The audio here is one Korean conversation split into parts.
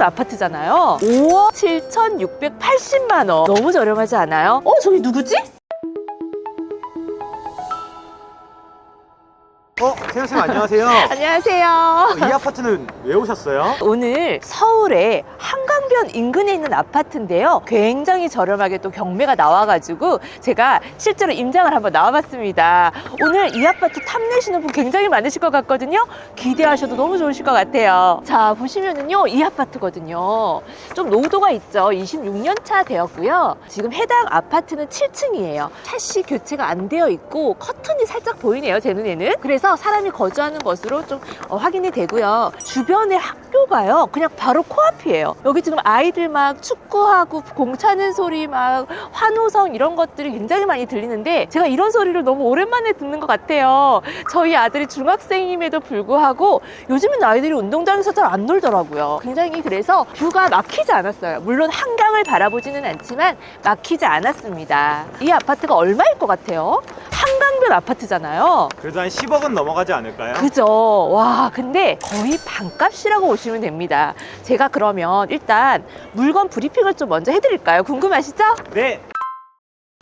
한강변 아파트잖아요. 5억 7,680만 원. 너무 저렴하지 않아요? 어, 저기 누구지? 세영 쌤 안녕하세요. 안녕하세요. 어, 이 아파트는 왜 오셨어요? 오늘 서울의 한강변 인근에 있는 아파트인데요. 굉장히 저렴하게 또 경매가 나와가지고 제가 실제로 임장을 한번 나와봤습니다. 오늘 이 아파트 탐내시는 분 굉장히 많으실 것 같거든요. 기대하셔도 너무 좋으실 것 같아요. 자, 보시면은요, 이 아파트거든요. 좀 노후도가 있죠. 26년 차 되었고요. 지금 해당 아파트는 7층이에요. 샤시 교체가 안 되어 있고 커튼이 살짝 보이네요. 제 눈에는. 그래서 사람 이 거주하는 것으로 좀 어, 확인이 되고요. 주변에 학교가요. 그냥 바로 코앞이에요. 여기 지금 아이들 막 축구하고 공 차는 소리 막 환호성 이런 것들이 굉장히 많이 들리는데 제가 이런 소리를 너무 오랜만에 듣는 것 같아요. 저희 아들이 중학생임에도 불구하고 요즘은 아이들이 운동장에서 잘 안 놀더라고요. 굉장히 그래서 뷰가 막히지 않았어요. 물론 한강을 바라보지는 않지만 막히지 않았습니다. 이 아파트가 얼마일 것 같아요? 한강변 아파트잖아요. 그래도 한 10억은 넘어가지 않을까요? 그죠. 와, 근데 거의 반값이라고 보시면 됩니다. 제가 그러면 일단 물건 브리핑을 좀 먼저 해드릴까요? 궁금하시죠? 네.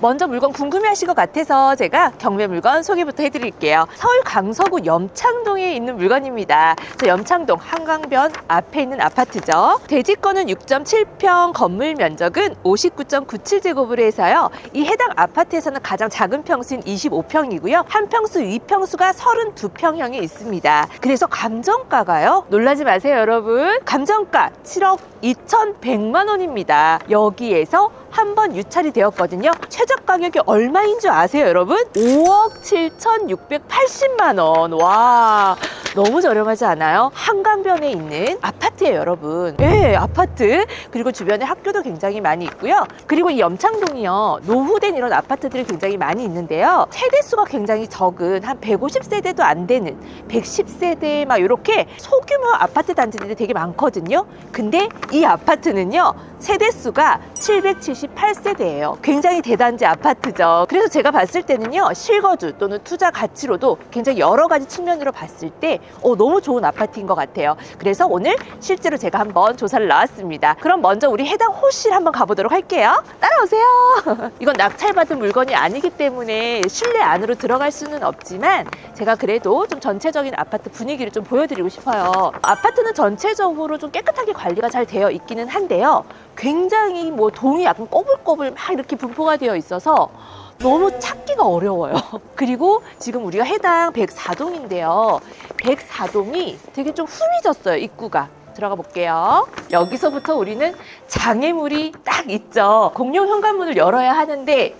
먼저 물건 궁금해하실 것 같아서 제가 경매 물건 소개부터 해드릴게요. 서울 강서구 염창동에 있는 물건입니다. 저 염창동 한강변 앞에 있는 아파트죠. 대지권은 6.7평, 건물 면적은 59.97제곱으로 해서요. 이 해당 아파트에서는 가장 작은 평수인 25평이고요. 한 평수, 2평수가 32평형에 있습니다. 그래서 감정가가요. 놀라지 마세요, 여러분. 감정가 7억 2,100만 원입니다. 여기에서 한 번 유찰이 되었거든요. 최저 가격이 얼마인 줄 아세요, 여러분? 5억 7,680만 원. 와, 너무 저렴하지 않아요? 한강변에 있는 아파트예요, 여러분. 예, 아파트. 그리고 주변에 학교도 굉장히 많이 있고요. 그리고 이 염창동이요. 노후된 이런 아파트들이 굉장히 많이 있는데요. 세대수가 굉장히 적은 한 150세대도 안 되는 110세대 막 이렇게 소규모 아파트 단지들이 되게 많거든요. 근데 이 아파트는요. 세대수가 778세대예요. 굉장히 대단지 아파트죠. 그래서 제가 봤을 때는요. 실거주 또는 투자 가치로도 굉장히 여러 가지 측면으로 봤을 때 어, 너무 좋은 아파트인 것 같아요. 그래서 오늘 실제로 제가 한번 조사를 나왔습니다. 그럼 먼저 우리 해당 호실 한번 가보도록 할게요. 따라오세요. 이건 낙찰받은 물건이 아니기 때문에 실내 안으로 들어갈 수는 없지만 제가 그래도 좀 전체적인 아파트 분위기를 좀 보여드리고 싶어요. 아파트는 전체적으로 좀 깨끗하게 관리가 잘되 어 있기는 한데요. 굉장히 뭐 동이 약간 꼬불꼬불 막 이렇게 분포가 되어 있어서 너무 찾기가 어려워요. 그리고 지금 우리가 해당 104동인데요. 104동이 되게 좀 흐미졌어요, 입구가. 들어가 볼게요. 여기서부터 우리는 장애물이 딱 있죠. 공용 현관문을 열어야 하는데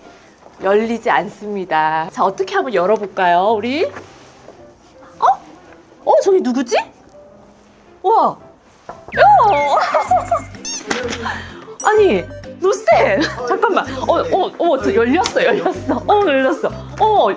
열리지 않습니다. 자, 어떻게 한번 열어볼까요, 우리? 어? 어, 저기 누구지? 우와! 야! 아니, 로쌤! 잠깐만. 어, 어, 어, 저 열렸어, 열렸어. 어, 열렸어. 어,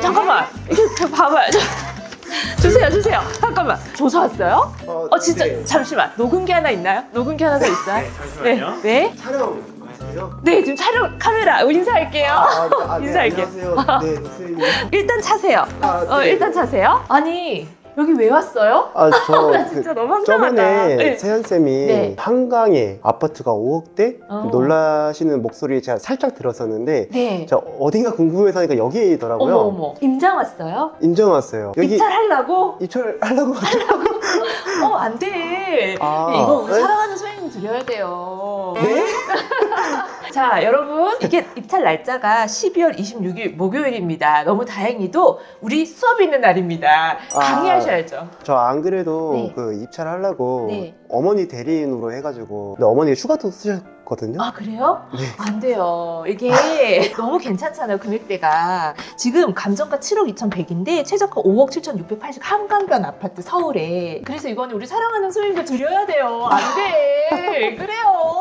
잠깐만. 이게 저 봐봐요. 저- 주세요, 주세요. 잠깐만. 조사 왔어요? 어, 진짜. 네. 잠시만. 녹음기 하나 있나요? 녹음기 하나 더 있어요? 네, 잠시만요. 네. 촬영 하세요? 네, 지금 촬영 카메라 인사할게요. 아, 네, 아, 네, 인사할게요. 안녕하세요. 네, 선생님. 일단 차세요. 아, 어, 네. 일단 차세요. 아니, 여기 왜 왔어요? 아, 저나 그, 진짜 너무 황당하다. 저번에 네. 세현 쌤이 네. 한강에 아파트가 5억대 어. 놀라시는 목소리 제가 살짝 들었었는데 네. 저 어딘가 궁금해서 하니까 여기더라고요. 어머, 어머. 임장 왔어요? 인정 왔어요. 여기 입찰하려고? 입찰 하려고 하더라고요. 어, 안 돼. 아, 이거 우리 네? 사랑하는 소행님 드려야 돼요. 네? 자, 여러분. 이게 입찰 날짜가 12월 26일 목요일입니다. 너무 다행히도 우리 수업 있는 날입니다. 아. 강의하셔야죠. 저 안 그래도 네. 그 입찰하려고 네. 어머니 대리인으로 해가지고 근데 어머니 휴가도 쓰셨 거든요. 아, 그래요? 네. 안 돼요. 이게 너무 괜찮잖아요, 금액대가. 지금 감정가 7억 2,100인데 최저가 5억 7,680 한강변 아파트 서울에. 그래서 이거는 우리 사랑하는 소유가 드려야 돼요. 안 돼. 그래요.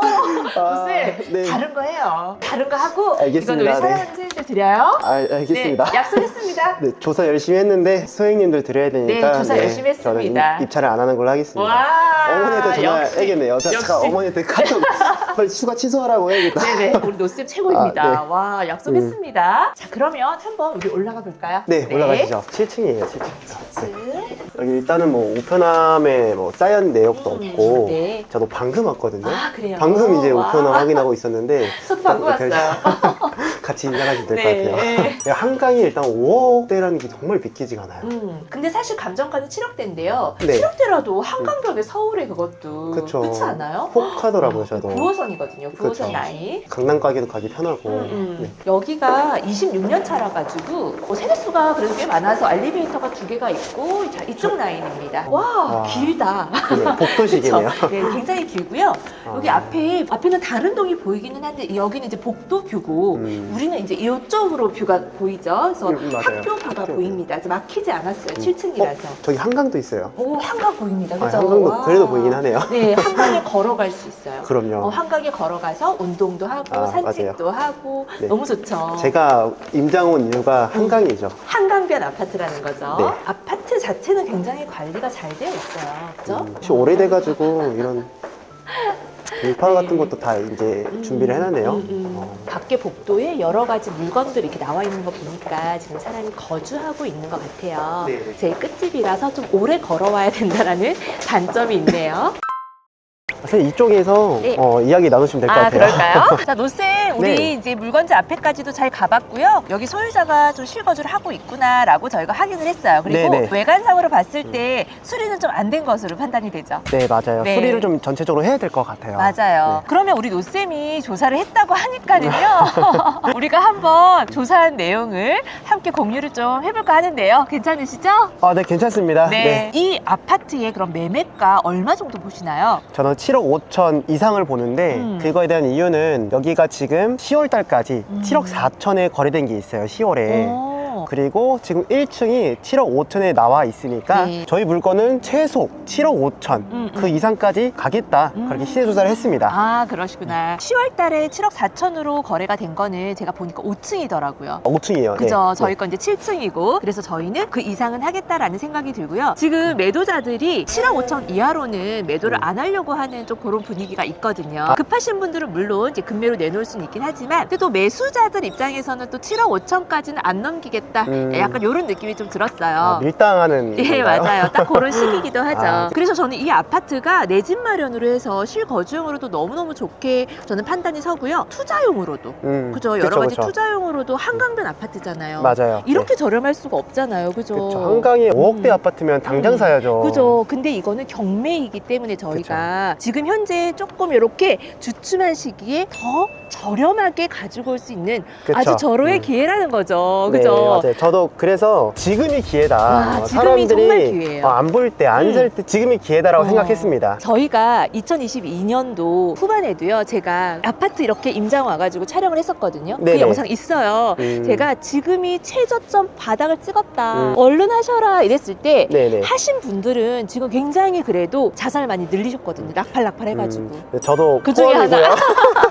아, 쌤, 네. 다른 거 해요. 다른 거 하고 이건 알겠습니다. 우리 네. 사랑하는 소유들 드려요. 아, 알겠습니다. 네, 약속했습니다. 네, 조사 열심히 했는데 소행님들 드려야 되니까 네, 조사 열심히 저는 했습니다. 입, 입찰을 안 하는 걸로 하겠습니다. 와, 어머니한테 전화해야겠네요. 자, 역시. 잠깐 어머니한테 카톡 빨리 휴가 취소하라고 해야겠다. 네네, 우리 노쌤 최고입니다. 아, 네. 음. 와, 약속했습니다. 자, 그러면 한번 우리 올라가 볼까요? 네, 올라가시죠. 7층이에요, 7층. 네. 여기 일단은 뭐 우편함에 뭐 쌓인 내역도 음, 없고 네. 저도 방금 왔거든요. 아, 그래요? 방금 이제 와. 우편함 확인하고 있었는데 저도 방금 별- 왔어요. 같이 인사하시면 될 것 네. 같아요. 한강이 일단 5억대라는 게 정말 믿기지가 않아요. 음, 근데 사실 감정가는 7억대인데요. 네. 7억대라도 한강변에 서울에 그것도 그쵸. 그렇지 않아요? 혹하더라고요, 저도. 9호선이거든요. 9호선 그쵸. 라인. 강남 가기도 가기 편하고. 음, 음. 네. 여기가 26년 차라 가지고 어, 세대수가 그래도 꽤 많아서 엘리베이터가 두 개가 있고 자 이쪽 라인입니다. 와, 와. 길다. 네, 복도식이네요. 그쵸? 네, 굉장히 길고요. 여기 아. 앞에 앞에는 다른 동이 보이기는 한데 여기는 이제 복도 뷰고 음. 우리는 이제 이쪽으로 뷰가 보이죠. 그래서 음, 맞아요. 학교 뷰가 학교. 보입니다. 그래서 막히지 않았어요. 음. 7층이라서. 저기 한강도 있어요. 오 한강 보입니다. 아, 그죠? 한강도 와. 그래도 보이긴 하네요. 네, 한강에 걸어갈 수 있어요. 그럼요. 어, 한강에 걸어가서 운동도 하고 아, 산책도 하고 네. 너무 좋죠. 제가 임장 온 이유가 한강이죠. 한강변 아파트라는 거죠. 네. 아파트 자체는 굉장히 관리가 잘 되어 있어요. 그죠? 음, 혹시 오래돼가지고 이런 일파 네. 같은 것도 다 이제 준비를 해놨네요. 음, 음. 어. 밖에 복도에 여러 가지 물건들이 이렇게 나와 있는 거 보니까 지금 사람이 거주하고 있는 것 같아요. 네. 제일 끝집이라서 좀 오래 걸어와야 된다라는 단점이 있네요. 선생님 이쪽에서 네. 어, 이야기 나누시면 될 것 아, 같아요. 그럴까요? 자, 노쌤, 우리 네. 이제 물건지 앞에까지도 잘 가봤고요. 여기 소유자가 좀 실거주를 하고 있구나라고 저희가 확인을 했어요. 그리고 네 네. 외관상으로 봤을 때 수리는 좀 안 된 것으로 판단이 되죠. 네 맞아요. 네. 수리를 좀 전체적으로 해야 될 것 같아요. 맞아요. 네. 그러면 우리 노쌤이 조사를 했다고 하니까는요. 우리가 한번 조사한 내용을 함께 공유를 좀 해볼까 하는데요. 괜찮으시죠? 아, 네 괜찮습니다. 네. 이 아파트의 그럼 매매가 얼마 정도 보시나요? 저는 7억 5천 이상을 보는데 음. 그거에 대한 이유는 여기가 지금 10월 달까지 음. 7억 4천에 거래된 게 있어요. 10월에. 오. 그리고 지금 1층이 7억 5천에 나와 있으니까 네. 저희 물건은 최소 7억 5천 음, 그 음. 이상까지 가겠다 음. 그렇게 시세 조사를 했습니다. 아, 그러시구나. 10월 달에 7억 4천으로 거래가 된 거는 제가 보니까 5층이더라고요. 5층이에요. 그죠? 저희 건 이제 7층이고 그래서 저희는 그 이상은 하겠다라는 생각이 들고요. 지금 매도자들이 7억 5천 이하로는 매도를 음. 안 하려고 하는 좀 그런 분위기가 있거든요. 아. 급하신 분들은 물론 이제 금매로 내놓을 수는 있긴 하지만 근데 또 매수자들 입장에서는 또 7억 5천까지는 안 넘기겠다. 음. 약간 이런 느낌이 좀 들었어요. 아, 밀당하는 예, 건가요? 맞아요. 딱 그런 시기이기도 하죠. 아. 그래서 저는 이 아파트가 내 집 마련으로 해서 실거주용으로도 너무너무 좋게 저는 판단이 서고요. 투자용으로도. 음, 그죠? 그쵸, 여러 가지 그쵸. 투자용으로도 한강변 아파트잖아요. 맞아요. 이렇게 저렴할 수가 없잖아요. 그죠? 네. 그쵸. 한강에 5억대 음. 아파트면 당장 음. 사야죠. 그죠. 근데 이거는 경매이기 때문에 저희가 지금 현재 조금 이렇게 주춤한 시기에 더 저렴하게 가지고 올 수 있는 그쵸. 아주 절호의 음. 기회라는 거죠. 네, 그죠? 맞아요. 저도 그래서 지금이 기회다. 와, 어, 지금이 정말 기회예요. 안 볼 때, 안 음. 살 때 지금이 기회다라고 어. 생각했습니다. 저희가 2022년도 후반에도요, 제가 아파트 이렇게 임장 와가지고 촬영을 했었거든요. 그 네네. 영상 있어요. 음. 제가 지금이 최저점 바닥을 찍었다. 음. 얼른 하셔라 이랬을 때 네네. 하신 분들은 지금 굉장히 그래도 자산을 많이 늘리셨거든요. 낙팔낙팔 해가지고. 음, 저도 그 중에 포함이고요. 하나.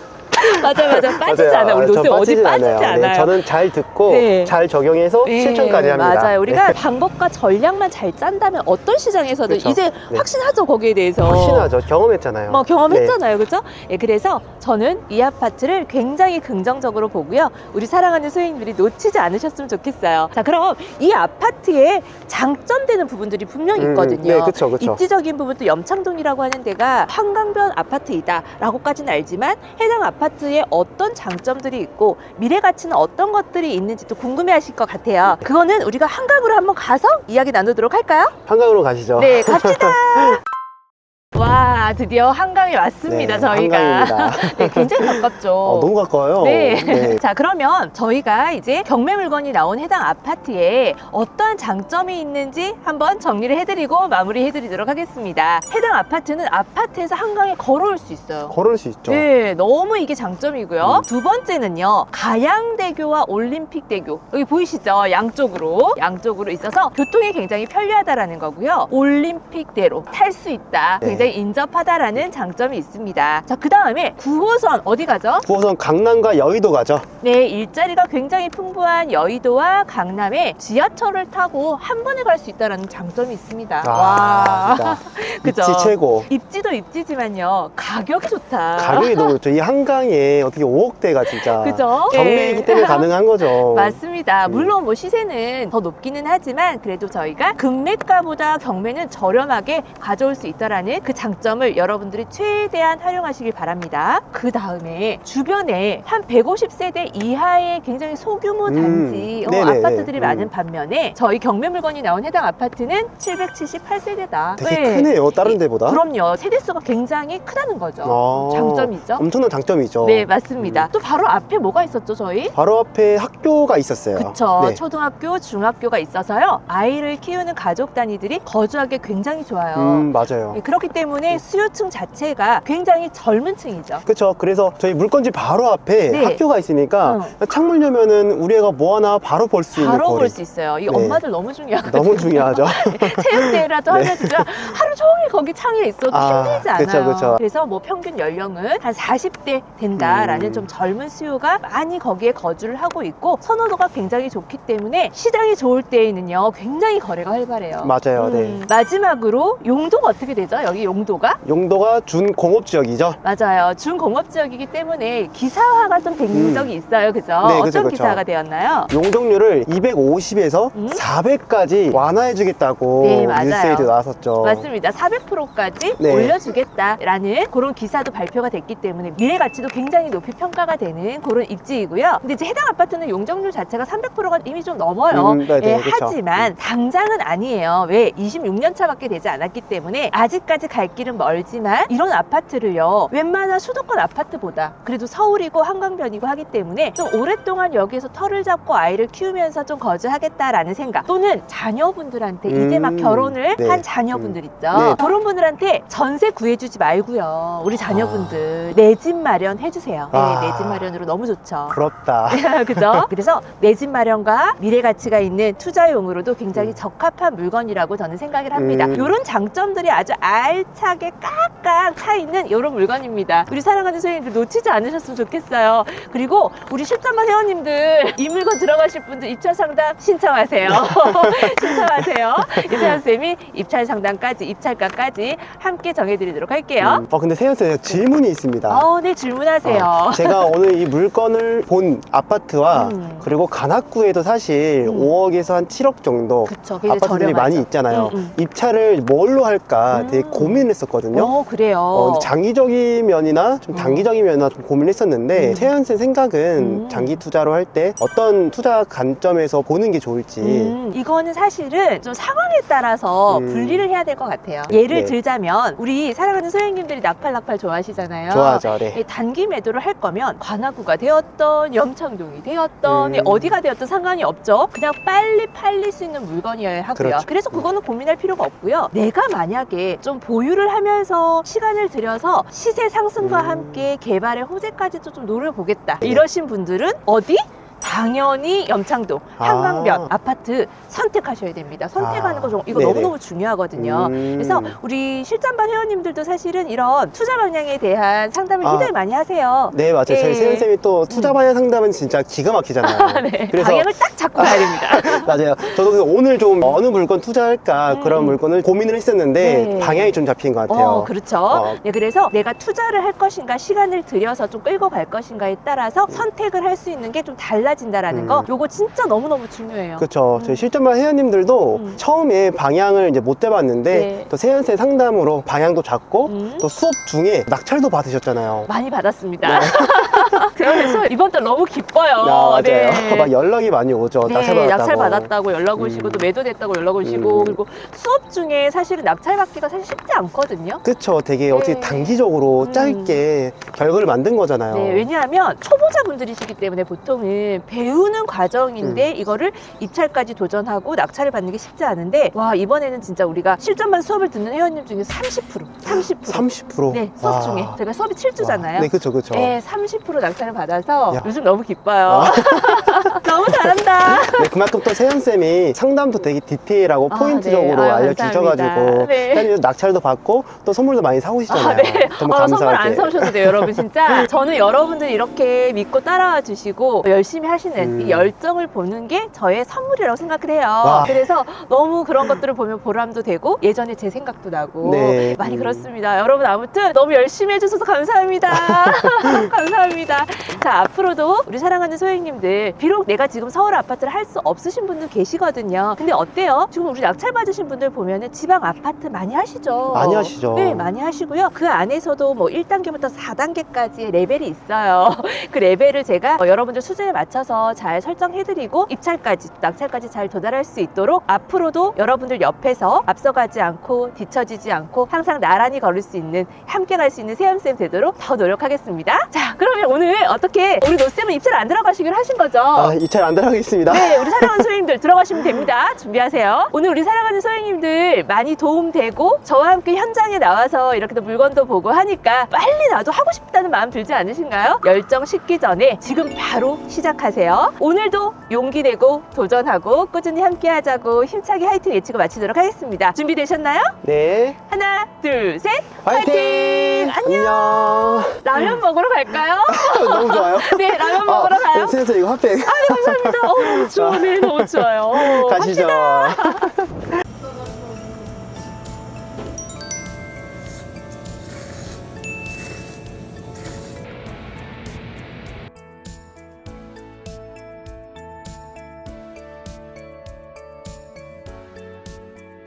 맞아, 맞아. 빠지지 맞아요. 않아. 우리 전 노쌤 어디 빠지진 빠지지 않아요. 않아요. 네, 저는 잘 듣고 네. 잘 적용해서 네, 실천까지 합니다. 맞아요. 우리가 네. 방법과 전략만 잘 짠다면 어떤 시장에서든 그쵸. 이제 네. 확신하죠, 거기에 대해서. 확신하죠. 경험했잖아요. 뭐 네. 경험했잖아요, 그죠? 예, 그래서 저는 이 아파트를 굉장히 긍정적으로 보고요. 우리 사랑하는 소행들이 놓치지 않으셨으면 좋겠어요. 자, 그럼 이 아파트에 장점되는 부분들이 분명 히 음, 있거든요. 네, 그쵸, 그쵸. 입지적인 부분도 염창동이라고 하는 데가 한강변 아파트이다라고까지는 알지만 해당 아파트 에 어떤 장점들이 있고 미래 가치는 어떤 것들이 있는지 또 궁금해하실 것 같아요. 그거는 우리가 한강으로 한번 가서 이야기 나누도록 할까요? 한강으로 가시죠. 네, 갑시다. 와, 드디어 한강에 왔습니다, 네, 저희가. 한강입니다. 네, 굉장히 가깝죠. 어, 너무 가까워요. 네. 네. 자, 그러면 저희가 이제 경매 물건이 나온 해당 아파트에 어떠한 장점이 있는지 한번 정리를 해드리고 마무리 해드리도록 하겠습니다. 해당 아파트는 아파트에서 한강에 걸어올 수 있어요. 걸을 수 있죠. 네, 너무 이게 장점이고요. 음. 두 번째는요, 가양대교와 올림픽대교. 여기 보이시죠? 양쪽으로. 양쪽으로 있어서 교통이 굉장히 편리하다라는 거고요. 올림픽대로 탈 수 있다. 네. 굉장히 굉장히 인접하다라는 장점이 있습니다. 자, 그 다음에 9호선 어디 가죠? 9호선 강남과 여의도 가죠. 네, 일자리가 굉장히 풍부한 여의도와 강남에 지하철을 타고 한 번에 갈 수 있다는 장점이 있습니다. 아, 진짜. 그죠? 입지 최고. 입지도 입지지만요, 가격이 좋다. 가격이 너무 좋죠. 이 한강에 어떻게 5억대가 진짜 그죠? 경매이기 예. 때문에 가능한 거죠. 맞습니다. 음. 물론 뭐 시세는 더 높기는 하지만 그래도 저희가 금매가보다 경매는 저렴하게 가져올 수 있다라는 그 장점을 여러분들이 최대한 활용하시길 바랍니다. 그 다음에 주변에 한 150세대 이하의 굉장히 소규모 음. 단지 어, 네네네. 아파트들이 음. 많은 반면에 저희 경매 물건이 나온 해당 아파트는 778세대다. 네. 되게 크네요. 다른 데보다. 그럼요. 세대수가 굉장히 크다는 거죠. 아, 장점이죠. 엄청난 장점이죠. 네, 맞습니다. 음. 또 바로 앞에 뭐가 있었죠, 저희? 바로 앞에 학교가 있었어요. 그쵸. 네. 초등학교, 중학교가 있어서요. 아이를 키우는 가족 단위들이 거주하기 굉장히 좋아요. 음, 맞아요. 예, 그렇기 때문에 수요층 자체가 굉장히 젊은 층이죠. 그렇죠. 그래서 저희 물건집 바로 앞에 네. 학교가 있으니까 창문 열면은 우리 애가 뭐 하나 바로 볼 수 있는 바로 거리. 볼 수 있어요. 이 네. 엄마들 너무 중요하거든요. 너무 중요하죠. 체육대회라도 네. 하면 진짜 하루 종일 거기 창에 있어도 아, 힘들지 않아요. 그쵸, 그쵸. 래서 뭐 평균 연령은 한 40대 된다라는 음. 좀 젊은 수요가 많이 거기에 거주를 하고 있고 선호도가 굉장히 좋기 때문에 시장이 좋을 때에는요 굉장히 거래가 활발해요. 맞아요. 네. 음, 마지막으로 용도가 어떻게 되죠? 여기 용 도가? 용도가 준공업 지역이죠. 맞아요. 준공업 지역이기 때문에 기사화가 좀 된 음. 적이 있어요. 그죠? 네, 어떤 그죠, 그죠. 기사가 되었나요? 용적률을 250에서 음? 400까지 완화해주겠다고 네, 맞아요. 뉴스에도 나왔었죠. 맞습니다. 400%까지 네. 올려주겠다라는 그런 기사도 발표가 됐기 때문에 미래 가치도 굉장히 높이 평가가 되는 그런 입지이고요. 근데 이제 해당 아파트는 용적률 자체가 300%가 이미 좀 넘어요. 음, 네 네, 예, 그쵸. 하지만 당장은 아니에요. 왜? 26년 차밖에 되지 않았기 때문에 아직까지 갈 길은 멀지만 이런 아파트를요. 웬만한 수도권 아파트보다 그래도 서울이고 한강변이고 하기 때문에 좀 오랫동안 여기에서 털을 잡고 아이를 키우면서 좀 거주하겠다라는 생각 또는 자녀분들한테 이제 막 음, 결혼을 네. 한 자녀분들 있죠. 네. 그런 분들한테 전세 구해주지 말고요. 우리 자녀분들 내집 마련 해주세요. 아. 네, 내집 마련으로 너무 좋죠. 부럽다. 그죠? 그래서 내 집 마련과 미래 가치가 있는 투자용으로도 굉장히 음. 적합한 물건이라고 저는 생각을 합니다. 음. 이런 장점들이 아주 알 차게 깍깍 차 있는 이런 물건입니다. 우리 사랑하는 소행님들 놓치지 않으셨으면 좋겠어요. 그리고 우리 실전만 회원님들 이 물건 들어가실 분들 입찰 상담 신청하세요. 신청하세요. 이세현 쌤이 입찰 상담까지 입찰가까지 함께 정해드리도록 할게요. 음. 어, 근데 세현 쌤 질문이 있습니다. 어, 네 질문하세요. 어, 제가 오늘 이 물건을 본 아파트와 음. 그리고 간악구에도 사실 음. 5억에서 한 7억 정도 그쵸. 아파트들이 저렴하죠. 많이 있잖아요. 음, 음. 입찰을 뭘로 할까 음. 되게 고민 을 했었거든요. 어, 그래요. 어, 장기적인 면이나 좀 음. 단기적인 면이나 좀 고민했었는데 음. 세현 쌤 생각은 음. 장기 투자로 할 때 어떤 투자 관점에서 보는 게 좋을지 음, 이거는 사실은 좀 상황에 따라서 음. 분리를 해야 될 것 같아요. 예를 네. 들자면 우리 사랑하는 소행님들이 낙팔낙팔 좋아하시잖아요. 좋아하죠. 네. 예, 단기 매도를 할 거면 관악구가 되었던 염창동이 되었던 음. 어디가 되었던 상관이 없죠. 그냥 빨리 팔릴 수 있는 물건이어야 하고요. 그렇죠. 그래서 그거는 고민할 필요가 없고요. 내가 만약에 좀 보유 를 하면서 시간을 들여서 시세 상승과 음. 함께 개발의 호재까지도 좀 노려보겠다. 네. 이러신 분들은 어디? 당연히 염창동 아. 한강변 아파트 선택하셔야 됩니다. 선택하는 아. 거 좀- 이거 네네. 너무너무 중요하거든요. 음. 그래서 우리 실전반 회원님들도 사실은 이런 투자 방향에 대한 상담을 아. 굉장히 많이 하세요. 네 맞아요. 예. 저희 세현 쌤이 또 투자 음. 반영 상담은 진짜 기가 막히잖아요. 네, 그래서 방향을 딱 잡고 가야 됩니다. 맞아요. 저도 그래서 오늘 좀 어느 물건 투자할까 음. 그런 물건을 고민을 했었는데 네. 방향이 좀 잡힌 것 같아요. 어, 그렇죠. 어. 네, 그래서 내가 투자를 할 것인가, 시간을 들여서 좀 끌고 갈 것인가에 따라서 선택을 할 수 있는 게 좀 달라 진다라는 음. 거, 요거 진짜 너무너무 중요해요. 그렇죠. 음. 저희 실전반 회원님들도 음. 처음에 방향을 이제 못 돼봤는데 네. 또 세연쌤 상담으로 방향도 잡고 음. 또 수업 중에 낙찰도 받으셨잖아요. 많이 받았습니다. 그래서 이번 달 너무 기뻐요. 야, 맞아요. 네. 막 연락이 많이 오죠. 네, 낙찰 받았다고. 낙찰 받았다고 연락 오시고 음. 또 매도됐다고 연락 오시고 음. 그리고 수업 중에 사실은 낙찰 받기가 사실 쉽지 않거든요. 그쵸. 되게 네. 어떻게 단기적으로 음. 짧게 결과를 만든 거잖아요. 네, 왜냐하면 초보자분들이시기 때문에 보통은 배우는 과정인데 음. 이거를 입찰까지 도전하고 낙찰을 받는 게 쉽지 않은데 와 이번에는 진짜 우리가 실전반 수업을 듣는 회원님 중에 30% 30% 30%. 네 수업 와. 중에 제가 수업이 7주잖아요. 네, 그쵸, 그쵸. 네, 30% 낙찰 을 받아서 야. 요즘 너무 기뻐요. 너무 잘한다. 네, 그만큼 또 세연쌤이 상담도 되게 디테일하고 아, 포인트적으로 네. 아유, 알려주셔가지고 감사합니다. 네. 낙찰도 받고 또 선물도 많이 사오시잖아요. 아, 네. 너무 어, 감사하게. 선물 안 사오셔도 돼요, 여러분. 진짜. 저는 여러분들 이렇게 믿고 따라와 주시고 열심히 하시는 음. 이 열정을 보는 게 저의 선물이라고 생각을 해요. 와. 그래서 너무 그런 것들을 보면 보람도 되고 예전에 제 생각도 나고 네. 많이 음. 그렇습니다. 여러분 아무튼 너무 열심히 해주셔서 감사합니다. 감사합니다. 자, 앞으로도 우리 사랑하는 소행님들 비록 내가 지금 서울 아파트를 할 수 없으신 분들 계시거든요. 근데 어때요? 지금 우리 낙찰 받으신 분들 보면은 지방 아파트 많이 하시죠? 많이 하시죠. 네, 많이 하시고요. 그 안에서도 뭐 1단계부터 4단계까지의 레벨이 있어요. 그 레벨을 제가 어, 여러분들 수준에 맞춰서 잘 설정해드리고 입찰까지, 낙찰까지 잘 도달할 수 있도록 앞으로도 여러분들 옆에서 앞서가지 않고 뒤처지지 않고 항상 나란히 걸을 수 있는 함께 갈 수 있는 세연쌤 되도록 더 노력하겠습니다. 자, 그러면 오늘 어떻게 우리 노쌤은 입찰 안 들어가시기로 하신 거죠? 아, 이차안 들어가겠습니다. 네, 우리 사랑하는 소행님들 들어가시면 됩니다. 준비하세요. 오늘 우리 사랑하는 소행님들 많이 도움되고 저와 함께 현장에 나와서 이렇게 또 물건도 보고 하니까 빨리 나도 하고 싶다는 마음 들지 않으신가요? 열정 식기 전에 지금 바로 시작하세요. 오늘도 용기 내고 도전하고 꾸준히 함께 하자고 힘차게 화이팅 외치고 마치도록 하겠습니다. 준비되셨나요? 네. 하나, 둘, 셋. 화이팅! 안녕. 라면 먹으러 갈까요? 너무 좋아요. 네, 라면 먹으러 가요. 세연쌤 이거 핫팩 감사합니다. 어, 너무 좋아. 네, 너무 좋아요. 가시죠.